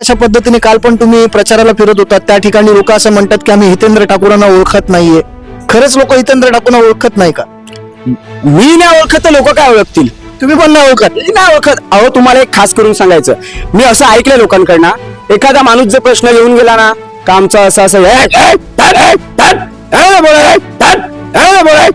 अशा पद्धतीने काल पण तुम्ही प्रचाराला फिरत होता त्या ठिकाणी लोक असं म्हणतात की आम्ही हितेंद्र ठाकूरांना ओळखत नाहीये खरंच लोक हितेंद्र ठाकूरांना ओळखत नाही का मी नाही ओळखत तर लोक काय ओळखतील तुम्ही पण नाही ओळखत मी नाही ओळखत अहो तुम्हाला एक खास करून सांगायचं मी असं ऐकलं लोकांकडनं एखादा माणूस जर प्रश्न घेऊन गेला ना का आमचा असं असं बोलाय बोलाय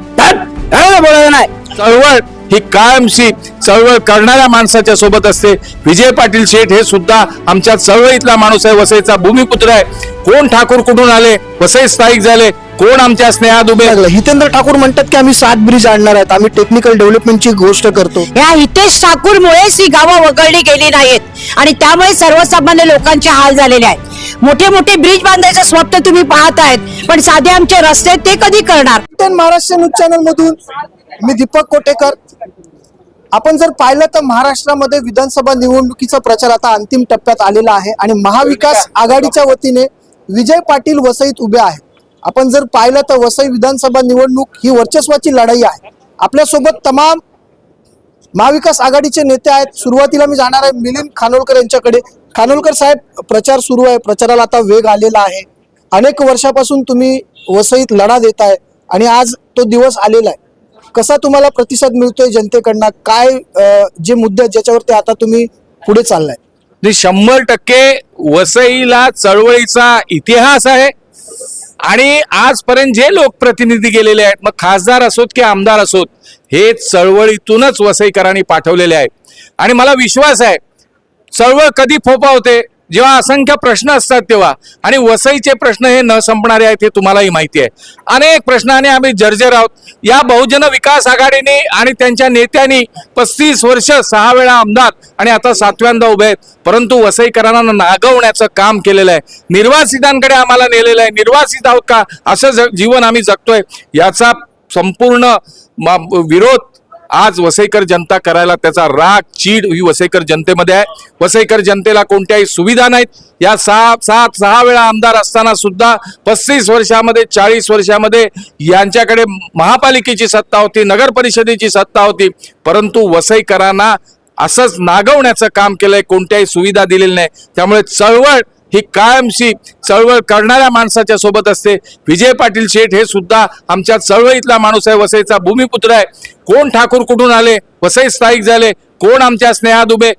बोलाय नाही चळवळ ही कायमशी चळवळ करणाऱ्या माणसाच्या सोबत असते. विजय पाटील शेठ हे सुद्धा आमच्या चळवळीतला माणूस आहे. वसईचा भूमिपुत्र आहे. कोण ठाकूर कुठून आले? वसई स्थायिक झाले. कोण आमच्या स्नेहात उभे? लागलं. हितेंद्र ठाकूर म्हणतात की आम्ही सात ब्रिज आणणार आहेत. आम्ही टेक्निकल डेव्हलपमेंटची गोष्ट करतो. या हितेश ठाकूरमुळेच ही गावं वगळली गेली नाहीत. आणि त्यामुळे सर्वसामान्य लोकांचे हाल झालेले आहेत. मोठे मोठे ब्रिज बांधायचं स्वप्न तुम्ही पाहत आहेत. पण साधे आमचे रस्ते ते कधी करणार? महाराष्ट्र न्यूज चॅनल मधून मी दीपक कोटेकर. आपण जर पाहिलं तर महाराष्ट्रामध्ये विधानसभा निवडणुकीचा प्रचार आता अंतिम टप्प्यात आलेला आहे. आणि महाविकास आघाडीच्या वतीने विजय पाटील वसईत उभे आहेत. आपण जर पाहिलं तर वसई विधानसभा निवडणूक ही वर्चस्वाची लढाई आहे. आपल्यासोबत तमाम महाविकास आघाडीचे नेते आहेत. सुरुवातीला मी जाणार आहे मिलिंद खानोलकर यांच्याकडे. खानोलकर साहेब प्रचार सुरू आहे. प्रचाराला आता वेग आलेला आहे. अनेक वर्षापासून तुम्ही वसईत लढा देत आहे आणि आज तो दिवस आलेला आहे. कसा तुम्हाला प्रतिसाद मिळतोय जनतेकडनं? काय जे मुद्दे आहेत ज्याच्यावरती आता तुम्ही पुढे चाललाय? शंभर टक्के वसईला चळवळीचा इतिहास आहे. आणि आजपर्यंत जे लोकप्रतिनिधी गेलेले आहेत मग खासदार असोत की आमदार असोत हे चळवळीतूनच वसईकरांनी पाठवलेले आहेत. आणि मला विश्वास आहे चळवळ कधी फोपावते जेव्हा असंख्य प्रश्न असतात तेव्हा आणि वसईचे प्रश्न हे न संपणारे आहेत हे तुम्हालाही माहिती आहे. अनेक प्रश्नाने आम्ही जर्जर आहोत. या बहुजन विकास आघाडीने आणि त्यांच्या नेत्यांनी पस्तीस वर्ष सहा वेळा आमदार आणि आता सातव्यांदा उभे आहेत. परंतु वसईकरांना नागवण्याचं काम केलेलं आहे. निर्वासितांकडे आम्हाला नेलेलं आहे. निर्वासित आहोत का? असं जीवन आम्ही जगतोय. याचा संपूर्ण म- विरोध आज वसईकर जनता करायला त्याचा राग चीड ही वसईकर जनतेमध्ये आहे. वसईकर जनतेला कोणत्याही सुविधा नाहीत. या सहा सात सहा वेळा आमदार असताना सुद्धा पस्तीस वर्षामध्ये चाळीस वर्षामध्ये यांच्याकडे महापालिकेची सत्ता होती नगर परिषदेची सत्ता होती. परंतु वसईकरांना असंच नागवण्याचं काम केलंय कोणत्याही सुविधा दिलेली नाही. त्यामुळे चळवळ ही कायमशी चळवळ करणाऱ्या माणसाच्या सोबत असते. विजय पाटील शेठ हे सुद्धा आमच्या चळवळीतला माणूस आहे. वसईचा भूमिपुत्र आहे. कोण ठाकूर कुठून आले? वसई स्थायिक झाले. कोण आमच्या स्नेहा दुबे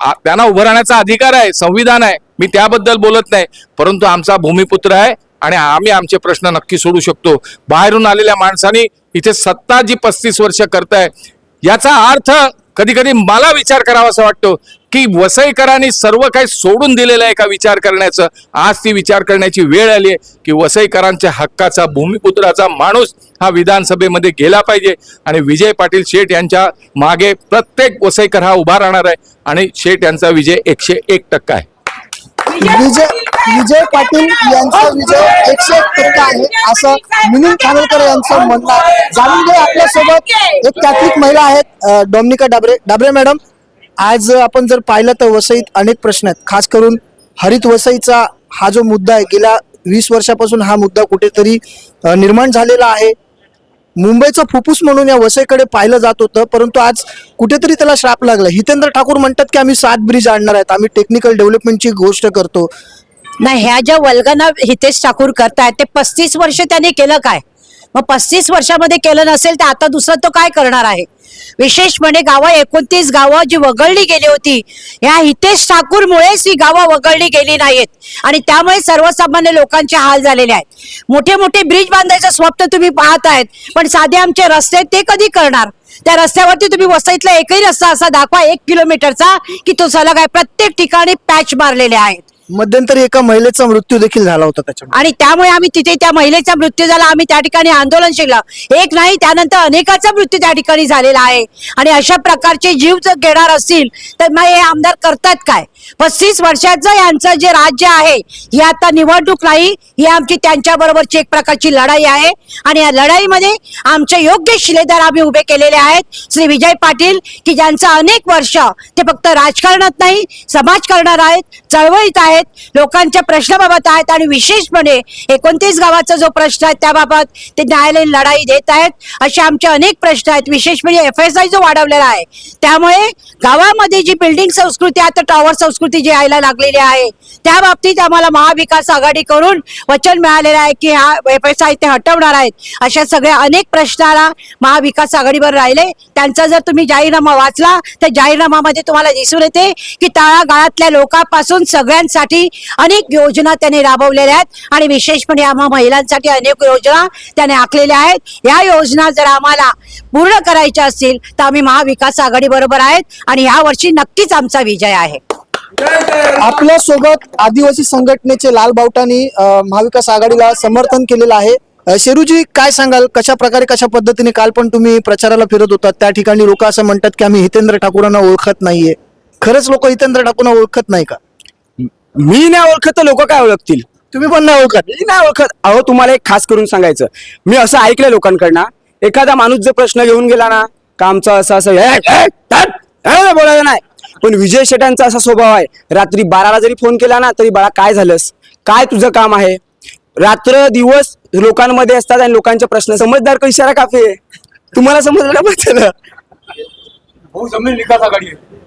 त्यांना उभं राहण्याचा अधिकार आहे. संविधान आहे. मी त्याबद्दल बोलत नाही. परंतु आमचा भूमिपुत्र आहे आणि आम्ही आमचे प्रश्न नक्की सोडू शकतो. बाहेरून आलेल्या माणसांनी इथे सत्ता जी पस्तीस वर्ष करताय याचा अर्थ कधी कधी मला विचार करावा असं वाटतो. की वसईकरांनी सर्व काही सोडून दिलेलं आहे का विचार करण्याचं? आज ती विचार करण्याची वेळ आली आहे की वसईकरांच्या हक्काचा भूमिपुत्राचा माणूस हा विधानसभेमध्ये गेला पाहिजे. आणि विजय पाटील शेठ यांच्या मागे प्रत्येक वसईकर हा उभा राहणार आहे. आणि शेठ यांचा विजय एकशे एक टक्का आहे. विजय विजय पाटील यांचा विजय एकशे एक टक्का आहे असं मिलिंद खानोलकर यांचं म्हणणं आहे. जाणून घे आपल्यासोबत. एक कॅथलिक महिला आहेत डॉमिनिका डाबरे डाबरे मॅडम. आज आपण जर पाहिलं तर वसईत अनेक प्रश्न आहेत. खास करून हरित वसईचा हा जो मुद्दा आहे गेल्या वीस वर्षापासून हा मुद्दा कुठेतरी निर्माण झालेला आहे. मुंबईचं फुफ्फुस म्हणून या वसईकडे पाहिलं जात होतं परंतु आज कुठेतरी त्याला श्राप लागला. हितेंद्र ठाकूर म्हणतात की आम्ही सात ब्रिज आणणार आहेत. आम्ही टेक्निकल डेव्हलपमेंटची गोष्ट करतो. नाही ह्या ज्या वल्गना हितेश ठाकूर करतायत ते पस्तीस वर्ष त्यांनी केलं काय? मग पस्तीस वर्षामध्ये केलं नसेल तर आता दुसरं तो काय करणार आहे? विशेष म्हणजे गावं एकोणतीस गावं जी वगळली गेली होती ह्या हितेश ठाकूरमुळेच ही गावं वगळली गेली नाहीत आणि त्यामुळे सर्वसामान्य लोकांचे हाल झालेले आहेत. मोठे मोठे ब्रिज बांधायचं स्वप्न तुम्ही पाहत आहेत पण साधे आमचे रस्ते ते कधी करणार? त्या रस्त्यावरती तुम्ही वसईतला एकही रस्ता असा दाखवा एक किलोमीटरचा की तो सलग आहे प्रत्येक ठिकाणी पॅच मारलेले आहेत. मध्यंतरी एका महिलेचा मृत्यू देखील झाला होता त्याच्यामध्ये. आणि त्यामुळे आम्ही तिथे त्या महिलेचा मृत्यू झाला आम्ही त्या ठिकाणी आंदोलन शिकलं. एक नाही त्यानंतर अनेकाचा मृत्यू त्या ठिकाणी झालेला आहे. आणि अशा प्रकारचे जीव जर घेणार असतील तर मग हे आमदार करतात काय? पस्तीस वर्षाचं यांचं जे राज्य आहे ही आता निवडणूक नाही ही आमची त्यांच्या बरोबरची एक प्रकारची लढाई आहे. आणि या लढाईमध्ये आमचे योग्य शिलेदार आम्ही उभे केलेले आहेत. श्री विजय पाटील की ज्यांचं अनेक वर्ष ते फक्त राजकारणात नाही समाजकारणात आहेत चळवळीत आहेत. लोकांच्या प्रश्नाबाबत आहेत आणि विशेषपणे एकोणतीस गावाचा जो प्रश्न आहे त्याबाबत ते न्यायालयीन लढाई देत आहेत. असे आमचे अनेक प्रश्न आहेत. विशेष म्हणजे एफ एस आय जो वाढवलेला आहे त्यामुळे गावामध्ये जी बिल्डिंग संस्कृती आता टॉवर संस्कृती जी यायला लागलेली आहे त्या बाबतीत आम्हाला महाविकास आघाडी करून वचन मिळालेलं आहे की हा एफ एस आय ते हटवणार आहेत. अशा सगळ्या अनेक प्रश्नाला महाविकास आघाडीवर राहिले. त्यांचा जर तुम्ही जाहीरनामा वाचला तर जाहीरनामामध्ये तुम्हाला दिसून येते की तळागाळातल्या लोकांपासून सगळ्यांसाठी अनेक योजना त्यांनी राबवलेल्या आहेत. आणि विशेषपणे आम्हा महिलांसाठी अनेक योजना त्याने आखलेल्या आहेत. या योजना जर आम्हाला पूर्ण करायच्या असतील तर आम्ही महाविकास आघाडी बरोबर आहेत. आणि या वर्षी नक्कीच आमचा विजय आहे. आपल्यासोबत आदिवासी संघटनेचे लाल बावटानी महाविकास आघाडीला समर्थन केलेलं आहे. शेरूजी काय सांगाल? कशा प्रकारे कशा पद्धतीने काल पण तुम्ही प्रचाराला फिरत होतात? त्या ठिकाणी लोक असं म्हणतात की आम्ही हितेंद्र ठाकूरांना ओळखत नाहीये. खरंच लोक हितेंद्र ठाकूरना ओळखत नाही का? मी नाही ओळखत तर लोक काय ओळखतील? तुम्ही पण नाही ओळखत. मी नाही ओळखत. अहो तुम्हाला एक खास करून सांगायचं. मी असं ऐकलंय लोकांकडनं. एखादा माणूस जर प्रश्न घेऊन गेला ना का आमचा असं असं बोलायचं नाही. पण विजय शेटांचा असा स्वभाव आहे. रात्री बाराला जरी फोन केला ना तरी बाळा काय झालंस? काय तुझं काम आहे? रात्र दिवस लोकांमध्ये असतात आणि लोकांचे प्रश्न. समजदार का इशारा काफी आहे? तुम्हाला समजलं ना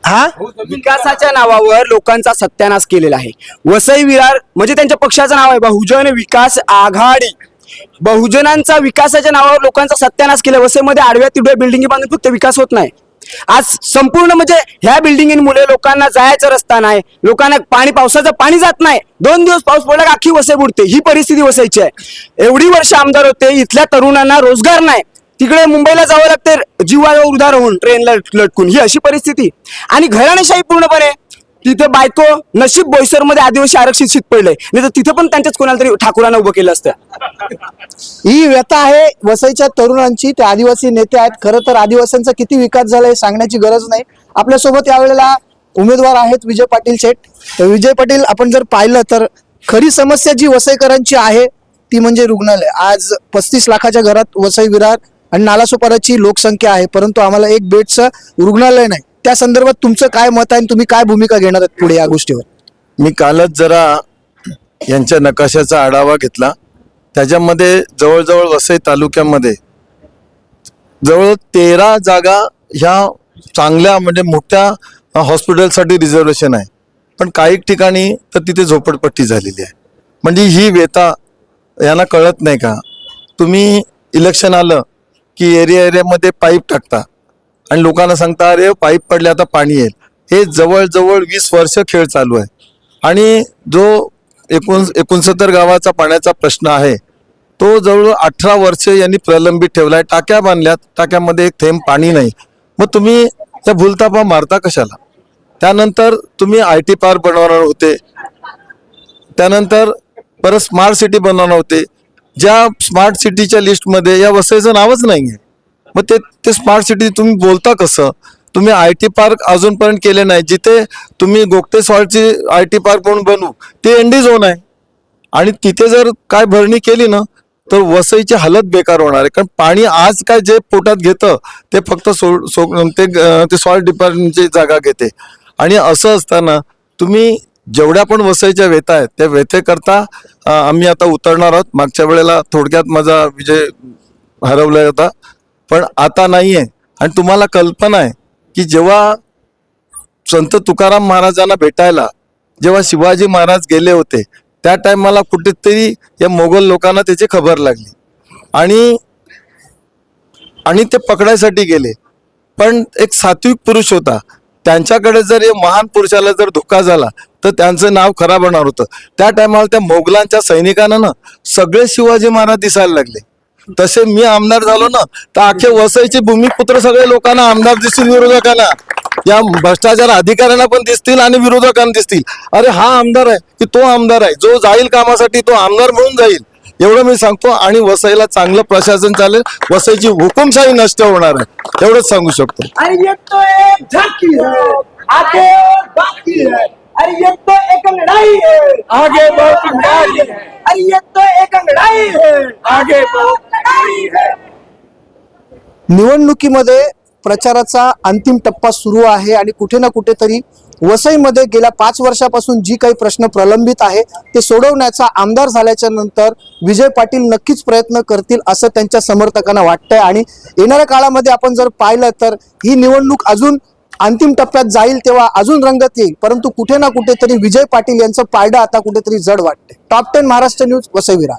हा? विकासाच्या नावावर लोकांचा सत्यानाश केलेला आहे. वसई विरार म्हणजे त्यांच्या पक्षाचं नाव आहे. बहुजन विकास आघाडी. बहुजनांचा विकासाच्या नावावर लोकांचा सत्यानाश केला. वसईमध्ये आडव्या तिडव्या बिल्डिंगी बांधून फक्त विकास होत नाही. आज संपूर्ण म्हणजे ह्या बिल्डिंगमुळे लोकांना जायचा रस्ता नाही. लोकांना पाणी पावसाचं पाणी जात नाही. दोन दिवस पाऊस पडला की अख्खी वसई बुडते. ही परिस्थिती वसईची आहे. एवढी वर्ष आमदार होते. इथल्या तरुणांना रोजगार नाही. तिकडे मुंबईला जावं लागते जीवावर उधार होऊन ट्रेनला लटकून. ही अशी परिस्थिती. आणि घराणेशाही पूर्णपणे तिथे बायको नशीब बोईसरमध्ये आदिवासी आरक्षित शीत पडलंय. नाही तर तिथे पण त्यांच्याच कोणाला तरी ठाकूरांना उभं केलं असतं. ही व्यथा आहे वसईच्या तरुणांची. ते आदिवासी नेते आहेत. खरं तर आदिवासींचा किती विकास झाला हे सांगण्याची गरज नाही. आपल्यासोबत यावेळेला उमेदवार आहेत विजय पाटील शेठ. तर विजय पाटील आपण जर पाहिलं तर खरी समस्या जी वसईकरांची आहे ती म्हणजे रुग्णालय. आज पस्तीस लाखाच्या घरात वसई विरार आणि नालासोपाराची लोकसंख्या आहे परंतु आम्हाला एक बेडचं रुग्णालय नाही. त्या संदर्भात तुमचं काय मत आहे आणि तुम्ही काय भूमिका घेणार आहेत पुढे या गोष्टीवर? मी कालच जरा यांच्या नकाशाचा आढावा घेतला. त्याच्यामध्ये जवळजवळ वसई तालुक्यामध्ये जवळ तेरा जागा ह्या चांगल्या म्हणजे मोठ्या हॉस्पिटलसाठी रिझर्वेशन आहे. पण काही ठिकाणी तर तिथे झोपडपट्टी झालेली आहे. म्हणजे ही वेता यांना कळत नाही का? तुम्ही इलेक्शन आलं की एरिया एरियामध्ये पाईप टाकता. आणि लोकांना सांगता अरे पाईप पडले आता पाणी येईल. हे जवळजवळ वीस वर्ष खेळ चालू आहे. आणि जो एकोण एकोणसत्तर गावाचा पाण्याचा प्रश्न आहे तो जवळ अठरा वर्ष यांनी प्रलंबित ठेवला आहे. टाक्या बांधल्यात. टाक्यामध्ये एक थेंब पाणी नाही. मग तुम्ही त्या भूलतापा मारता कशाला? त्यानंतर तुम्ही आय टी पार्क बनवणार होते. त्यानंतर परत स्मार्ट सिटी बनवणार होते. ज्या स्मार्ट सिटीच्या लिस्टमध्ये या वसईचं नावच नाही आहे मग ते ते स्मार्ट सिटी तुम्ही बोलता कसं? तुम्ही आय टी पार्क अजूनपर्यंत केले नाही. जिथे तुम्ही गोगटे सॉल्टची आय टी पार्क म्हणून बनवू ते एनडी झोन आहे. आणि तिथे जर काय भरणी केली ना तर वसईची हालत बेकार होणार आहे. कारण पाणी आज काय जे पोटात घेतं ते फक्त सो सो ते ते सॉल्ट डिपार्टमेंटची जागा घेते. आणि असं असताना तुम्ही जेवढ्या पण वसईच्या व्यथा आहेत त्या व्यथेकरता आम्ही आता उतरणार आहोत. मागच्या वेळेला थोडक्यात माझा विजय हरवला होता. पण आता नाही आहे आणि तुम्हाला कल्पना आहे की जेव्हा संत तुकाराम महाराजांना भेटायला जेव्हा शिवाजी महाराज गेले होते त्या टायमाला कुठेतरी या मोगल लोकांना त्याची खबर लागली. आणि आणि ते पकडायसाठी गेले. पण एक सात्विक पुरुष होता. त्यांच्याकडे जर या महान पुरुषाला जर धोका झाला तर त्यांचं नाव खराब होणार होतं. त्या टायमाला त्या मोगलांच्या सैनिकांना ना सगळे शिवाजी महाराज दिसायला लागले. तसे मी आमदार झालो ना तर अख्खे वसईचे भूमिपुत्र सगळे लोकांना आमदार दिसतील विरोधकांना. या भ्रष्टाचार अधिकाऱ्यांना पण दिसतील आणि विरोधकांना दिसतील. अरे हा आमदार आहे की तो आमदार आहे. जो जाईल कामासाठी तो आमदार म्हणून जाईल. एवढं मी सांगतो आणि वसईला चांगलं प्रशासन चालेल. वसईची हुकुमशाही नष्ट होणार आहे. एवढंच सांगू शकतो. अरे ये तो एक झांकी है. आगे और बाकी है. अरे ये तो एक लड़ाई है. आगे बहुत लड़ाई है. अरे ये तो एक लड़ाई है. आगे बहुत लड़ाई है. निवडणुकीमध्ये प्रचाराचा अंतिम टप्पा सुरू आहे आणि कुठे ना कुठेतरी वसईमध्ये गेल्या पाच वर्षापासून जी काही प्रश्न प्रलंबित आहे ते सोडवण्याचा आमदार झाल्याच्यानंतर विजय पाटील नक्कीच प्रयत्न करतील असं त्यांच्या समर्थकांना वाटतंय. आणि येणाऱ्या काळामध्ये आपण जर पाहिलं तर ही निवडणूक अजून अंतिम टप्प्यात जाईल तेव्हा अजून रंगत येईल परंतु कुठे ना कुठेतरी विजय पाटील यांचं पारडं आता कुठेतरी जड वाटते टॉप टेन महाराष्ट्र न्यूज वसईविरा